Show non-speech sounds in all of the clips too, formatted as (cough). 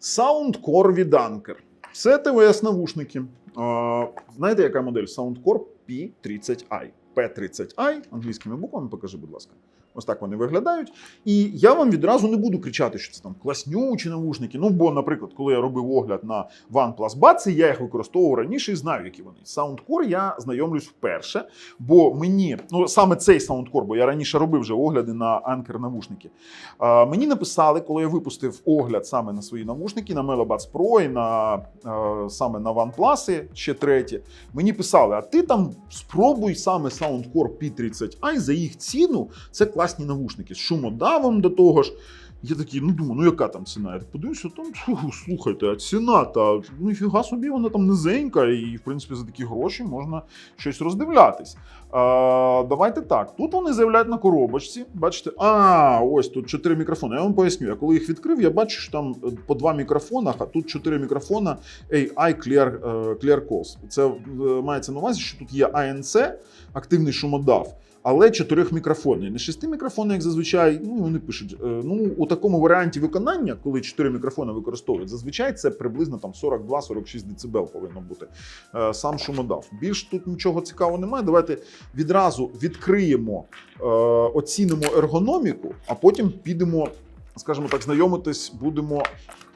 Soundcore від. Це ТВС навушники. Знаєте, яка модель Soundcore P30i? P30i, англійськими буквами, покажи, будь ласка. Ось так вони виглядають. І я вам відразу не буду кричати, що це там класнючі навушники. Ну, бо, наприклад, коли я робив огляд на OnePlus Buds, я їх використовував раніше і знаю, які вони. Soundcore я знайомлюсь вперше, бо мені, ну саме цей Soundcore, бо я раніше робив вже огляди на Anker навушники. А, мені написали, коли я випустив огляд саме на свої навушники, на Melo Buds Pro і на е, саме на OnePlus, ще треті. Мені писали: а ти там спробуй саме Soundcore P30i за їх ціну. Це класні навушники з шумодавом до того ж. Я такий, ну думаю, ну яка там ціна? Я подивився, там слухайте, а ціна та ну ніфіга собі, вона там низенька, і в принципі за такі гроші можна щось роздивлятись. А, давайте так. Тут вони заявляють на коробочці. Бачите, а ось тут чотири мікрофони. Я вам поясню. Я коли їх відкрив, я бачу, що там е, по два мікрофона, а тут чотири мікрофона AI Clear, е, Clear Calls. Це е, мається на увазі, що тут є ANC, активний шумодав. Але чотирьох мікрофонів. Не шести мікрофонів, як зазвичай, ну вони пишуть. е, Ну у такому варіанті виконання, коли чотири мікрофони використовують, зазвичай це приблизно там 42-46 дБ повинно бути е, сам шумодав. Більш тут нічого цікавого немає. Давайте відразу відкриємо, е, оцінимо ергономіку, а потім підемо, скажімо так, знайомитись будемо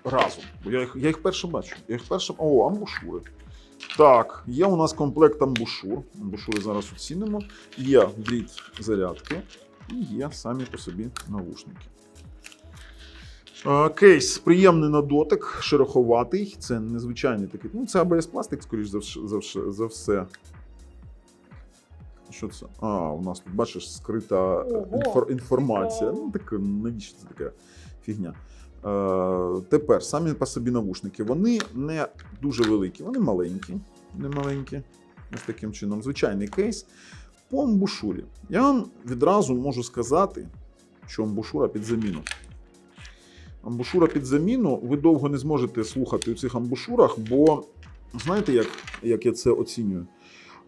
разом. Бо я їх, я їх перше бачу. Я їх перше. О, амбушури. Так, є у нас комплект амбушур. Амбушури зараз оцінимо. Є дріт зарядки і є самі по собі навушники. Е, Кейс приємний на дотик, шероховатий. Це незвичайний такий. Ну, це ABS пластик, скоріш за, все. Що це? А, у нас тут, бачиш, скрита Ого, інфор- інформація. цікаво. Ну, таке, навіщо це така фігня? Е, тепер самі по собі навушники. Вони не дуже великі, вони маленькі. Не маленькі. Ось таким чином. Звичайний кейс. По амбушурі. Я вам відразу можу сказати, що амбушура під заміну. Амбушура під заміну, ви довго не зможете слухати у цих амбушурах, бо знаєте, як, як я це оцінюю?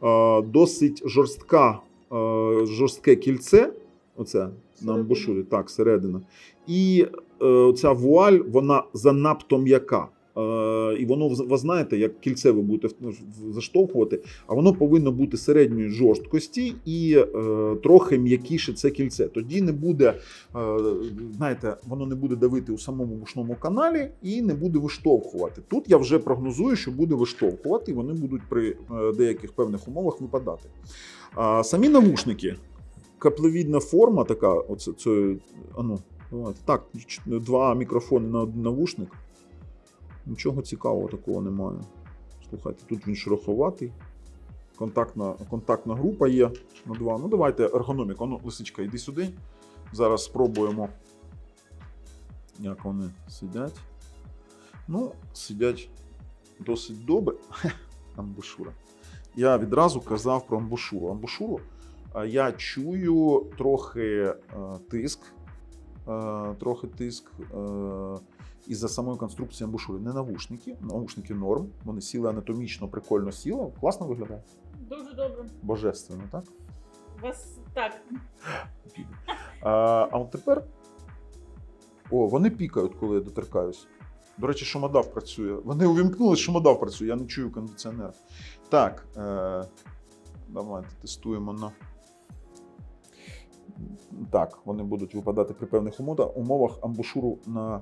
Е, досить жорстка, е, жорстке кільце, оце на амбушурі, так, середина. І ця вуаль, вона занадто м'яка. Е, і воно, ви знаєте, як кільце ви будете заштовхувати, а воно повинно бути середньої жорсткості і е, трохи м'якіше це кільце. Тоді не буде, е, знаєте, воно не буде давити у самому вушному каналі і не буде виштовхувати. Тут я вже прогнозую, що буде виштовхувати, і вони будуть при е, деяких певних умовах випадати. А самі навушники, каплевідна форма, така, оце це, а давайте. так, два мікрофони на один навушник. Нічого цікавого такого немає. Слухайте, тут він шероховатий. Контактна, контактна група є на два. Ну, давайте ергономіка. Ну, лисичка, йди сюди. Зараз спробуємо, як вони сидять. Ну, сидять досить добре. Амбушура. Я відразу казав про амбушуру. Амбушуру я чую трохи е, тиск, трохи тиск е, із-за самої конструкції амбушури. Не навушники, навушники норм. Вони сіли анатомічно, прикольно сіли. Класно виглядає. Дуже добре. Божественно, так? Вас так. А, а от тепер. О, вони пікають, коли я доторкаюсь. До речі, шумодав працює. Вони увімкнули, шумодав працює, я не чую кондиціонер. Так, е, давайте тестуємо на. Так, вони будуть випадати при певних умовах, умовах амбушуру на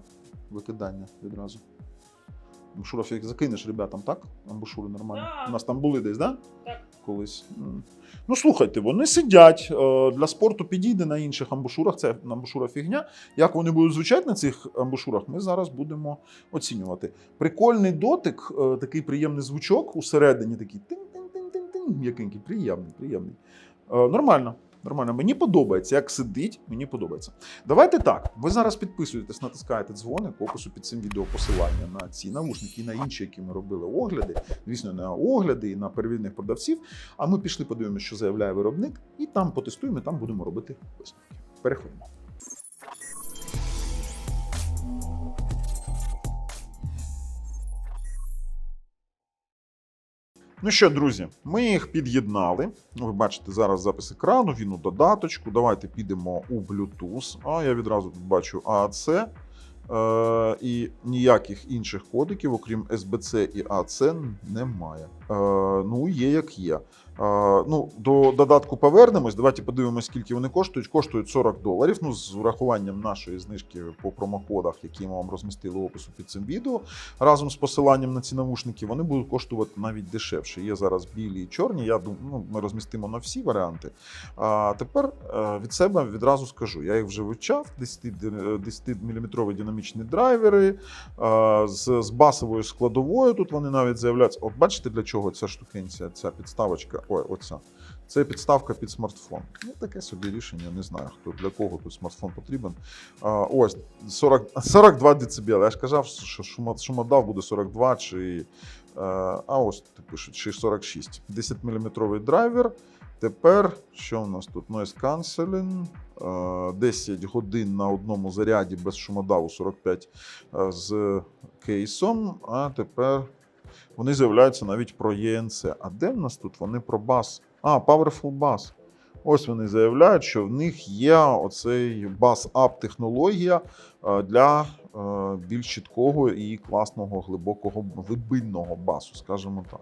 викидання відразу. Амбушура як закинеш ребятам, так? Амбушури нормально. Так. У нас там були десь. Да? Так. колись. Ну, слухайте, вони сидять. е, Для спорту підійде на інших амбушурах. Це амбушура фігня. Як вони будуть звучати на цих амбушурах, ми зараз будемо оцінювати. Прикольний дотик, е, такий приємний звучок усередині, такий тин-тин-тин-тин-тин, м'якенький, приємний, приємний. Е, Нормально. Нормально, мені подобається, як сидить, мені подобається. Давайте так. Ви зараз підписуєтесь, натискаєте дзвоник, опису під цим відео посилання на ці навушники і на інші, які ми робили огляди. Звісно, на огляди і на перевірних продавців. А ми пішли, подивимося, що заявляє виробник, і там потестуємо, і там будемо робити висновки. Переходимо. Ну що, друзі, ми їх під'єднали. Ну, Ви бачите зараз запис екрану, він у додаточку. Давайте підемо у Bluetooth. А я відразу тут бачу AAC. Е, і ніяких інших кодиків, окрім SBC і AC, немає. Е, ну, є як є. Ну, до додатку повернемось. Давайте подивимось, скільки вони коштують. Коштують 40 доларів. Ну, з урахуванням нашої знижки по промокодах, які ми вам розмістили в опису під цим відео, разом з посиланням на ці навушники, вони будуть коштувати навіть дешевше. Є зараз білі і чорні. Я думаю, ну, ми розмістимо на всі варіанти. А тепер е, від себе відразу скажу: я їх вже вивчав. 10-мм динамічні драйвери е, з, з басовою складовою. Тут вони навіть заявляються. От бачите, для чого ця штукенція, ця підставочка? Ой, оця. Це підставка під смартфон. Ну, таке собі рішення. Не знаю, хто для кого тут смартфон потрібен. А, ось 40, 42 дБ. Я ж казав, що шумодав буде 42 чи. е, А ось ти пишуть, чи 46. 10-мм драйвер. Тепер що в нас тут? Noise cancelling, е, 10 годин на одному заряді без шумодаву 45 е, з кейсом. А тепер вони заявляються навіть про ENC. А де в нас тут? Вони про бас. А, Powerful Bass. Ось вони заявляють, що в них є оцей бас-ап технологія е, для е, більш чіткого і класного глибокого глибинного басу, скажімо так.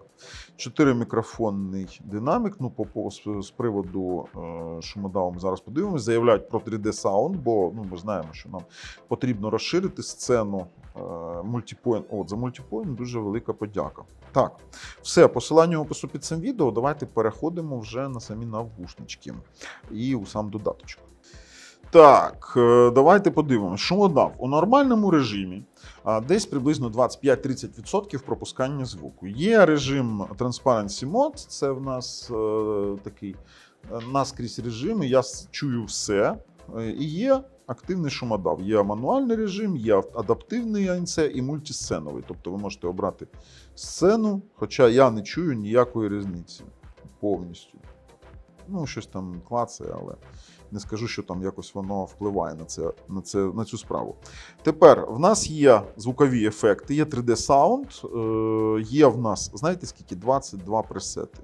Чотиримікрофонний динамік. Ну, по, з, приводу е, шумодаву ми зараз подивимось. Заявляють про 3D саунд, бо ну, ми знаємо, що нам потрібно розширити сцену е. От за мультипоінт дуже велика подяка. Так, все, посилання в опису під цим відео. Давайте переходимо вже на самі навушнички і у сам додаточок. Так, е, давайте подивимося. Шумодав у нормальному режимі десь приблизно 25-30% пропускання звуку. Є режим Transparency Mode, це в нас е, такий наскрізь режим, і я чую все. І є активний шумодав. Є мануальний режим, є адаптивний АНЦ і мультисценовий. Тобто ви можете обрати сцену, хоча я не чую ніякої різниці повністю. Ну, щось там клацає, але не скажу, що там якось воно впливає на, це, на, це, на цю справу. Тепер в нас є звукові ефекти, є 3D саунд, е, є в нас, знаєте скільки? 22 пресети.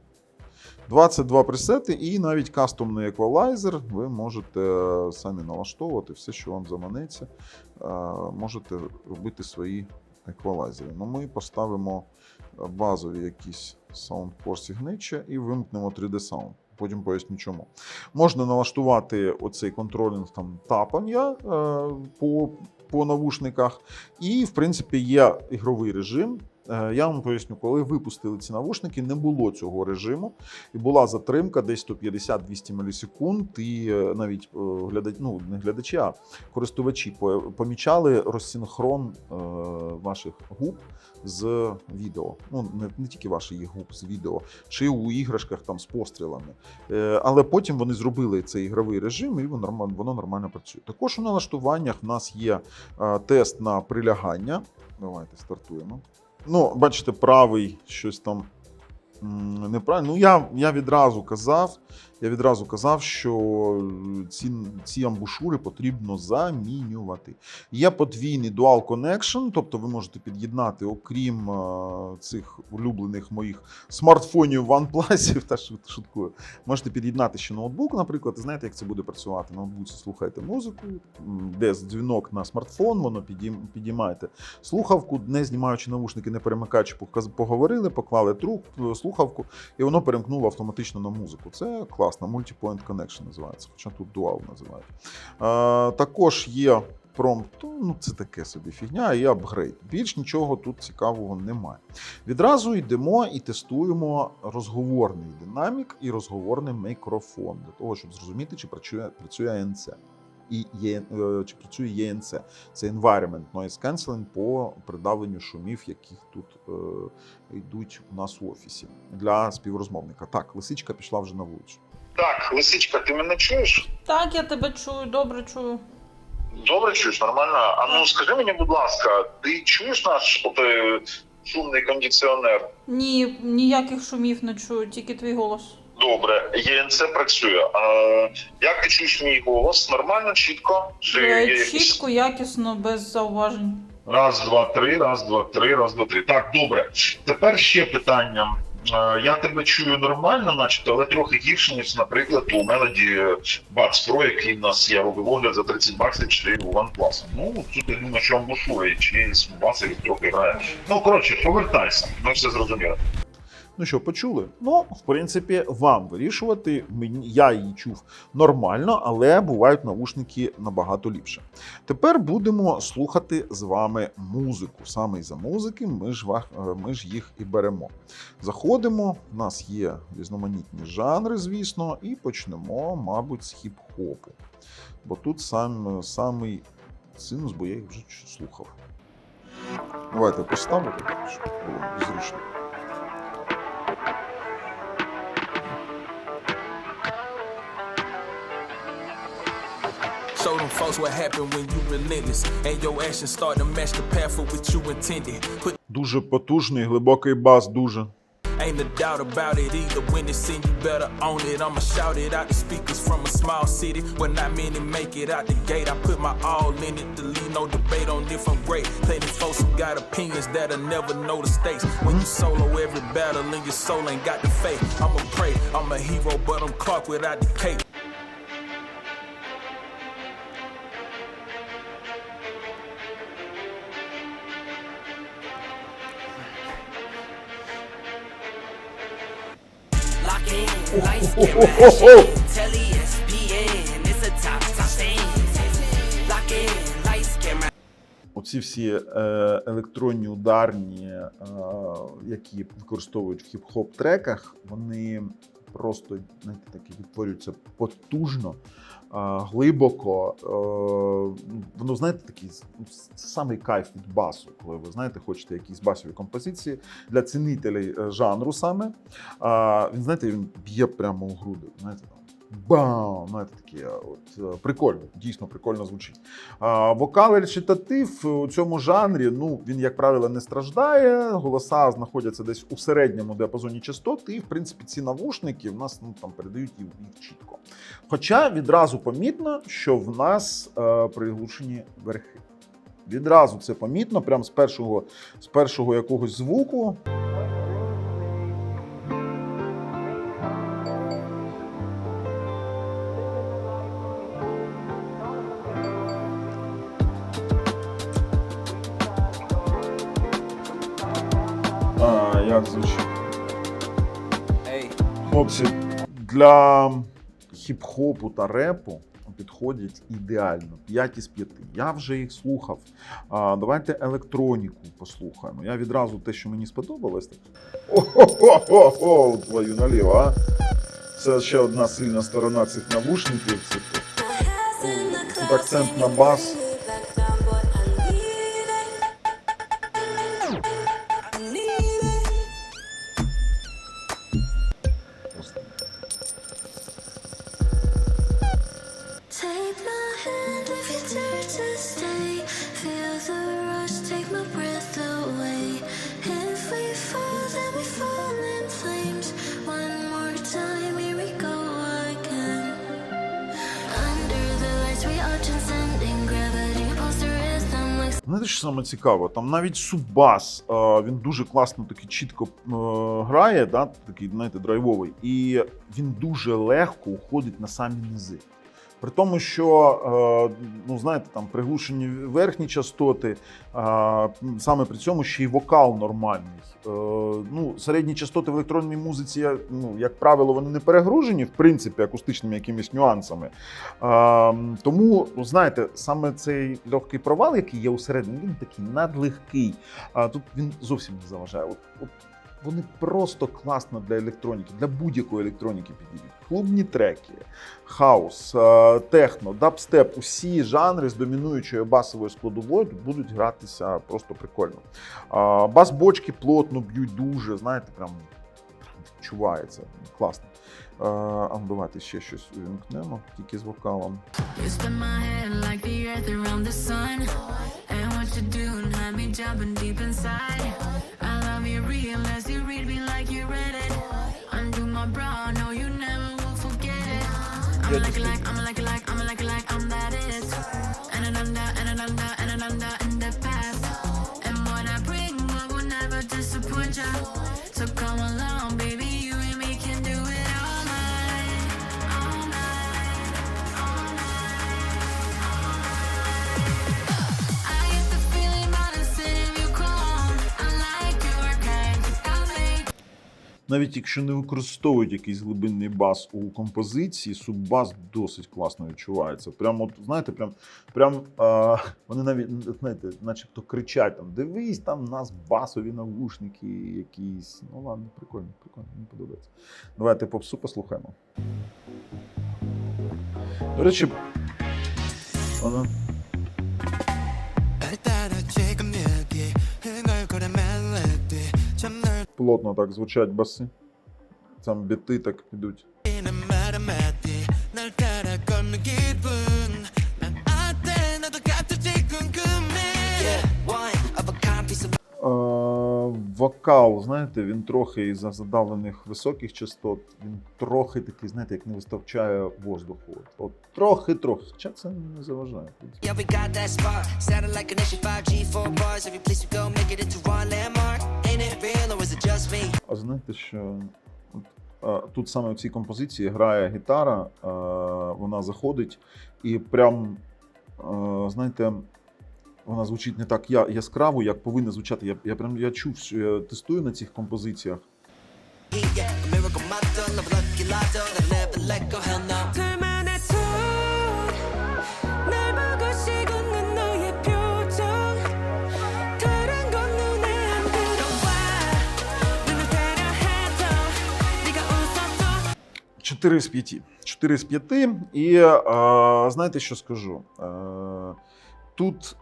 22 пресети і навіть кастомний еквалайзер. Ви можете самі налаштовувати все, що вам заманеться. Е, Можете робити свої еквалайзери. Ну, ми поставимо базові якісь Soundcore Signature і вимкнемо 3D Sound. Потім поясню чому. Можна налаштувати оцей контролінг там тапання е, по, по навушниках. І, в принципі, є ігровий режим. Е, Я вам поясню, коли випустили ці навушники, не було цього режиму, і була затримка десь 150-200 мілісекунд. І е, навіть е, глядач, ну, не глядачі, а користувачі помічали розсинхрон е, ваших губ з відео. Ну не, не тільки ваших губ з відео, чи у іграшках там з пострілами. Але потім вони зробили цей ігровий режим, і воно воно нормально працює. Також у налаштуваннях в нас є тест на прилягання. Давайте стартуємо. Ну, бачите, правий щось там неправильно. Ну, я, я відразу казав, я відразу казав, що ці, ці амбушури потрібно замінювати. Є подвійний Dual Connection, тобто ви можете під'єднати, окрім е, цих улюблених моїх смартфонів OnePlus, (laughs) та шут- шуткую, можете під'єднати ще ноутбук, наприклад, і знаєте, як це буде працювати. На ноутбуці слухаєте музику, м, де дзвінок на смартфон, воно підійм- підіймаєте слухавку, не знімаючи навушники, не перемикаючи, поговорили, поклали труп, слухавку, і воно перемкнуло автоматично на музику. Це класно, multi-point connection називається, хоча тут дуал називають. Е, також є промпт, ну це таке собі фігня, і апгрейд. Більш нічого тут цікавого немає. Відразу йдемо і тестуємо розговорний динамік і розговорний мікрофон для того, щоб зрозуміти, чи працює, працює ANC. І є, е, чи працює ENC. Це Environment Noise Cancelling по придавленню шумів, яких тут е, йдуть у нас у офісі для співрозмовника. Так, лисичка пішла вже на вулицю. Так, лисичка, ти мене чуєш? Так, я тебе чую, добре чую. Добре чуєш, нормально. А ну скажи мені, будь ласка, ти чуєш наш отой шумний кондиціонер? Ні, ніяких шумів не чую, тільки твій голос. Добре, ЄНЦ працює. А, як ти чуєш мій голос? Нормально, чітко? Чи Е, є якісь- Чітко, якісно, без зауважень. Раз, два, три, раз, два, три, раз, два, три. Так, добре. Тепер ще питання. Е, я тебе чую нормально, начебто, але трохи гірше, ніж, наприклад, у Melody Buds Pro, який в нас я робив огляд за 30 баксів чи у OnePlus. Ну, тут я думаю, що амбушує, чи з Баси трохи грає. Ну, коротше, повертайся, ми все зрозуміли. Ну що, почули? Ну, в принципі, вам вирішувати. Мені я її чув нормально, але бувають навушники набагато ліпше. Тепер будемо слухати з вами музику. Саме із-за музики ми ж, е, ми ж їх і беремо. Заходимо, в нас є різноманітні жанри, звісно, і почнемо, мабуть, з хіп-хопу. Бо тут сам, самий синус, бо я їх вже слухав. Давайте поставлю, так, щоб було зручно. Show them folks what happened when you relentless and your actions start to match the path for which you intended. Put Дуже потужний, глибокий бас, дуже. ain't a doubt about it either. When it's seen, you better own it. I'ma shout it out the speakers from a small city where not many make it out the gate. I put my all in it to leave no debate on if I'm great. Plenty folks who got opinions that'll never know the stakes. When you solo every battle and your soul ain't got the faith. I'ma pray, I'm a hero, but I'm Clark without the cape. Оці всі е, електронні ударні, е, які використовують в хіп-хоп треках, вони просто знаєте, такі відтворюються потужно, глибоко. Е, воно знаєте, такий ну, самий кайф від басу, коли ви знаєте, хочете якісь басові композиції для цінителей е, жанру саме. Він знаєте, він б'є прямо у груди. Знаєте. Бам! Знаєте, такі, е, от е, прикольно, дійсно прикольно звучить. А, Вокал речитатив у цьому жанрі, ну він, як правило, не страждає. Голоса знаходяться десь у середньому діапазоні частот, і в принципі ці навушники в нас ну там передають їх чітко. Хоча відразу помітно, що в нас е, приглушені верхи. Відразу це помітно, прямо з першого, з першого якогось звуку. Як звучить? Хлопці, для хіп-хопу та репу підходять ідеально 5 із 5. Я вже їх слухав. А, давайте електроніку послухаємо. Я відразу те, що мені сподобалось. так- О-хо-хо-хо-хо, твою наліво, а? Це ще одна сильна сторона цих навушників. Це тут акцент на бас. Знаєте, що саме цікаво? Там навіть суббас, е, він дуже класно таки чітко е, грає, да, такий, знаєте, драйвовий, і він дуже легко уходить на самі низи. При тому, що е, ну знаєте, там приглушені верхні частоти, саме при цьому ще й вокал нормальний. Е, ну, середні частоти в електронній музиці, ну, як правило, вони не перегружені, в принципі, акустичними якимись нюансами. Е, тому, знаєте, саме цей легкий провал, який є усередині, він такий надлегкий. Тут він зовсім не заважає. От, от вони просто класно для електроніки, для будь-якої електроніки підійдуть. Клубні треки, хаус, е, техно, дабстеп, усі жанри з домінуючою басовою складовою будуть гратися просто прикольно. Бас-бочки плотно б'ють дуже, знаєте, прям відчувається. Класно. Е, А ну, давайте ще щось увімкнемо, тільки з вокалом. You навіть якщо не використовують якийсь глибинний бас у композиції, суббас досить класно відчувається. Прямо, от, знаєте, прям, прям а, вони навіть знаєте, начебто кричать там: дивись, там у нас басові навушники якісь. Ну ладно, прикольно, прикольно, мені подобається. Давайте попсу послухаємо. До речі, вона. 따라 지금 여기 흥얼거려 멜로디 참널 плотно так звучать баси. Там біти так підуть. Вокал, знаєте, він трохи із-за задавлених високих частот, він трохи такий, знаєте, як не вистачає воздуху. От, от трохи-трохи. Хоча це не заважає. в принципі. Yeah, we got that spark. Sounded like an issue 5G, four bars. Every place we go, make it into one landmark. Ain't it real or is it just me? А знаєте, що от, е, тут саме в цій композиції грає гітара, е, вона заходить і прям, знаєте, вона звучить не так яскраво, як повинна звучати. Я я прям я чув, що я тестую на цих композиціях. Чотири з п'яти. Чотири з п'яти. І а, знаєте, що скажу? А, тут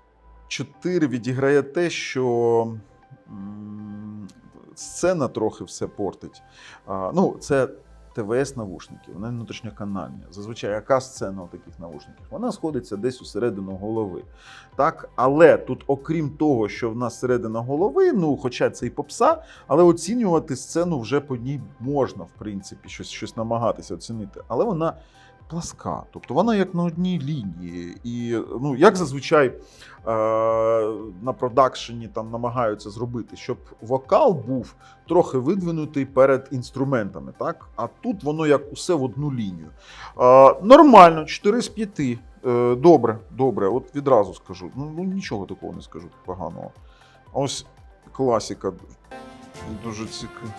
4 відіграє те, що сцена трохи все портить. Ну, це ТВС-навушники, вони внутрішньоканальні. Зазвичай яка сцена у таких навушників? Вона сходиться десь усередину голови. Так? Але тут, окрім того, що в нас середина голови, ну, хоча це і попса, але оцінювати сцену вже по ній можна, в принципі, щось, щось намагатися оцінити. Але вона пласка, тобто вона як на одній лінії. І ну, як зазвичай на продакшені там намагаються зробити, щоб вокал був трохи видвинутий перед інструментами. Так? А тут воно як усе в одну лінію. Е- нормально, 4 з 5. Е, добре, добре, от відразу скажу. Ну, ну нічого такого не скажу поганого. Ось класіка. Дуже цікаво.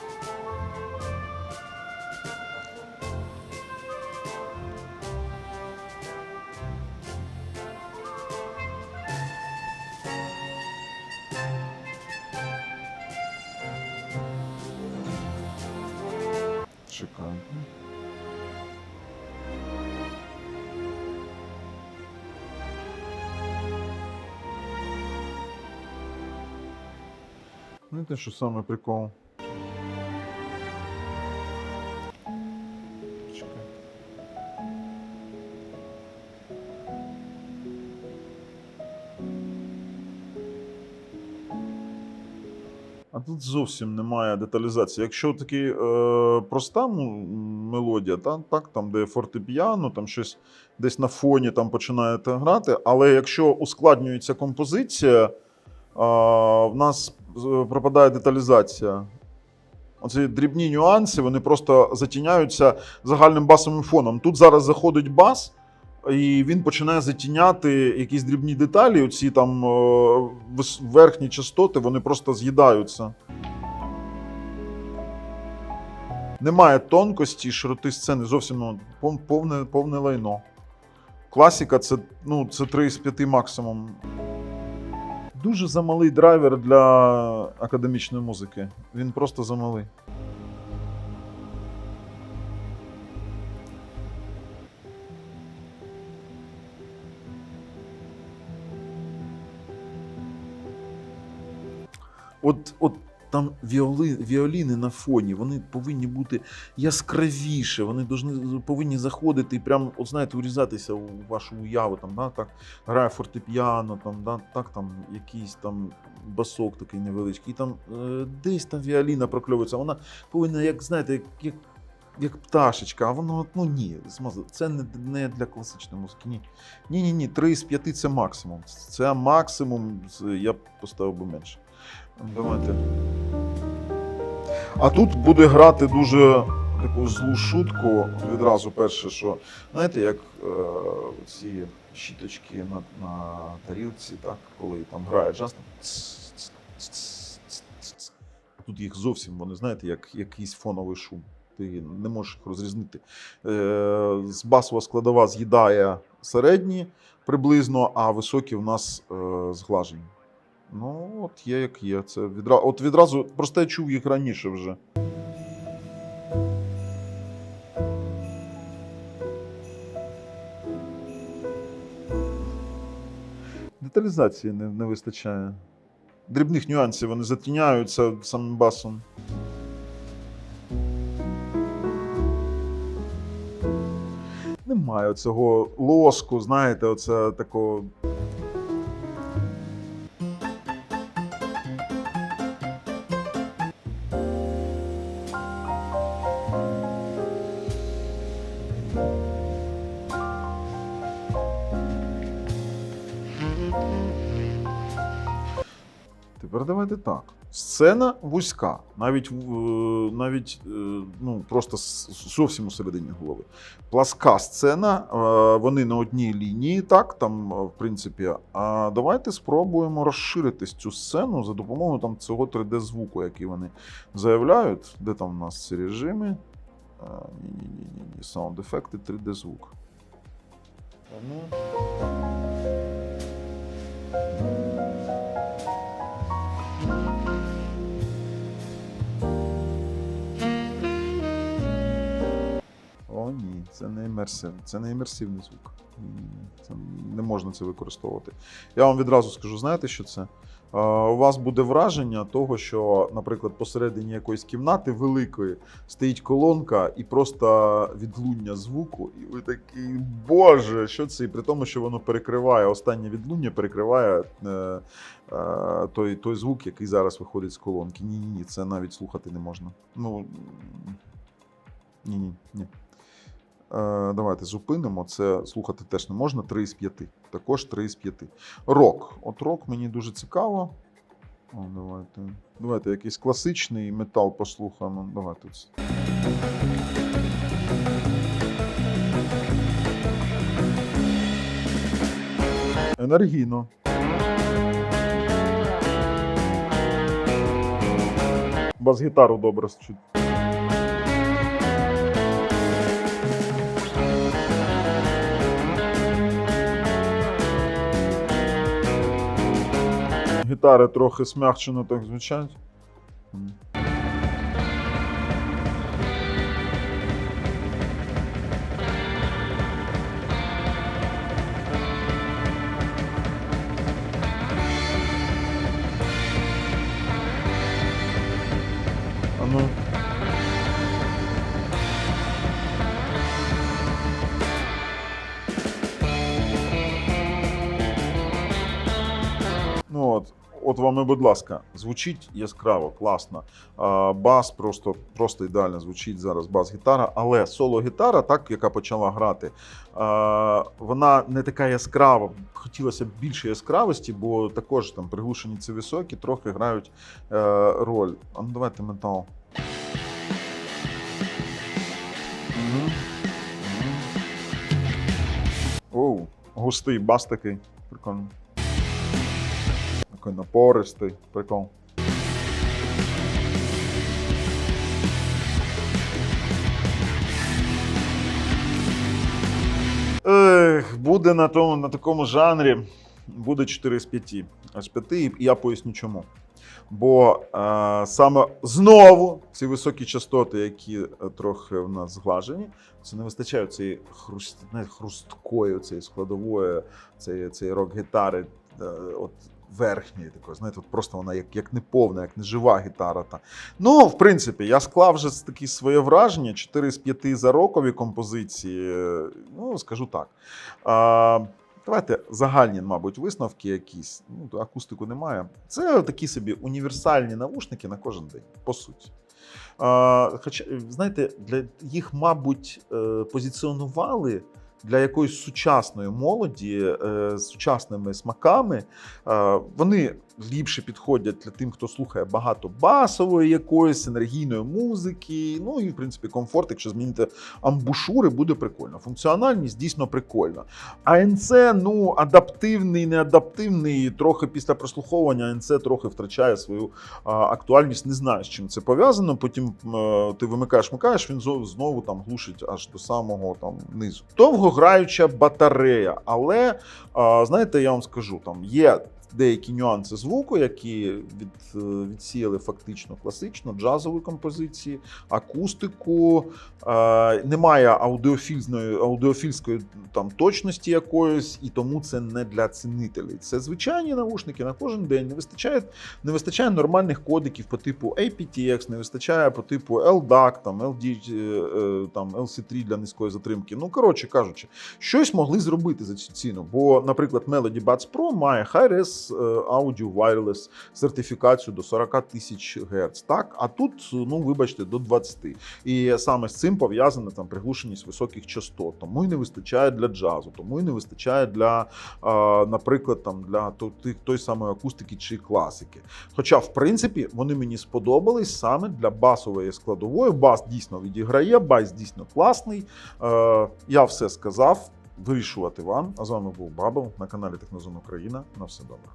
Знаєте, що саме прикол? А тут зовсім немає деталізації. Якщо таки е, проста мелодія, та, так, там, де фортепіано, там щось десь на фоні там починаєте грати, але якщо ускладнюється композиція, е, в нас пропадає деталізація. Оці дрібні нюанси, вони просто затіняються загальним басовим фоном. Тут зараз заходить бас, і він починає затіняти якісь дрібні деталі. Оці там е, верхні частоти, вони просто з'їдаються. Немає тонкості, широти сцени, зовсім ну, повне, повне лайно. Класіка це, ну, це 3 з 5 максимум. Дуже замалий драйвер для академічної музики. Він просто замалий. От, от там віоли, віоліни на фоні, вони повинні бути яскравіше, вони повинні заходити і прям, от знаєте, урізатися у вашу уяву. Там, да, так, грає фортепіано, там, да, так, там якийсь там басок такий невеличкий, і там е, десь там віоліна прокльовується. Вона повинна, як знаєте, як, як, як пташечка, а воно, ну ні, це не, не для класичної музики. Ні. Ні, ні, 3 з 5 це максимум. Це максимум, я б поставив би менше. Давайте. А тут буде грати дуже таку злу шутку. Відразу перше, що знаєте, як е, ці щіточки на, на тарілці, так, коли там грає джаз, тут їх зовсім, вони знаєте, як якийсь фоновий шум. Ти не можеш їх розрізнити. Е, басова складова з'їдає середні приблизно, а високі в нас е, зглажені. Ну, от є як є. Це відра... От відразу, просто я чув їх раніше вже. Деталізації не, не вистачає. Дрібних нюансів вони затіняються самим басом. Немає цього лоску, знаєте, оце такого. Так. Сцена вузька, навіть, навіть е, ну, просто зовсім у середині голови. Пласка сцена, е, вони на одній лінії, так, там, е, в принципі. А давайте спробуємо розширити цю сцену за допомогою там, цього 3D-звуку, який вони заявляють. Де там у нас ці режими? Ні-ні-ні, саунд-ефекти, 3D-звук. Ні, це не імерсивний, це не імерсивний звук. Це не можна це використовувати. Я вам відразу скажу, знаєте, що це? У вас буде враження того, що, наприклад, посередині якоїсь кімнати великої стоїть колонка і просто відлуння звуку, і ви такий, Боже, що це? І при тому, що воно перекриває останнє відлуння, перекриває е, е, той, той звук, який зараз виходить з колонки. Ні, ні, ні, це навіть слухати не можна. Ну, ні, ні, ні. Е, давайте зупинимо. Це слухати теж не можна. 3 із 5. Також 3 із 5. Рок. От рок мені дуже цікаво. О, давайте. Давайте якийсь класичний метал послухаємо. Давайте. Енергійно. Бас-гітару добре чуть. Гітари трохи смягчено так звучать. От, вам і, будь ласка, звучить яскраво, класно. Бас просто, просто ідеально звучить зараз бас-гітара, але соло-гітара, так, яка почала грати, вона не така яскрава. Хотілося б більше яскравості, бо також там приглушені ці високі трохи грають е, роль. А ну давайте метал. Оу, густий бас такий. Прикольно. Такий напористий, прикол. Ех, буде на, тому, на такому жанрі, буде 4 з 5. Аж 5, і я поясню чому. Бо е, саме знову ці високі частоти, які е, трохи в нас зглажені, це не вистачає цієї хруст, хрусткої, цієї складової, цієї, цієї рок-гітари, е, от верхньої такої, знаєте, от просто вона як, як неповна, як нежива гітара. Та. Ну, в принципі, я склав вже такі своє враження: 4 з 5 за рокові композиції. Ну, скажу так. А, Давайте загальні, мабуть, висновки якісь. Ну, акустику немає. Це такі собі універсальні навушники на кожен день, по суті. Хоча, знаєте, для їх, мабуть, е, позиціонували для якоїсь сучасної молоді е, з сучасними смаками. Е, Вони ліпше підходять для тим, хто слухає багато басової якоїсь енергійної музики. Ну і в принципі комфорт, якщо зміните амбушури, буде прикольно. Функціональність дійсно прикольна. АНЦ, ну, адаптивний, не адаптивний. Трохи після прослуховування АНЦ трохи втрачає свою а, актуальність. Не знаю, з чим це пов'язано. Потім е, ти вимикаєш, микаєш, він знову там глушить аж до самого там низу. Довгограюча батарея, але а, знаєте, я вам скажу, там є. Деякі нюанси звуку, які від, е, відсіяли фактично класично, джазові композиції, акустику, е, немає аудіофільної, аудіофільської там точності якоїсь, і тому це не для цінителей. Це звичайні навушники на кожен день. Не вистачає, не вистачає нормальних кодиків по типу aptX, не вистачає по типу LDAC, там, LD, е, е, там, LC3 для низької затримки. Ну, коротше кажучи, щось могли зробити за цю ціну. Бо, наприклад, Melody Buds Pro має Hi-Res е, Audio Wireless сертифікацію до 40 тисяч Гц. Так, а тут, ну вибачте, до 20. І саме з цим пов'язана там приглушеність високих частот. Тому і не вистачає для джазу, тому і не вистачає для, наприклад, там для то- той самої акустики чи класики. Хоча, в принципі, вони мені сподобались саме для басової складової. Бас дійсно відіграє, бас дійсно класний. Е, я все сказав. Вирішувати вам. А з вами був Бабл на каналі Технозон Україна. На все добре.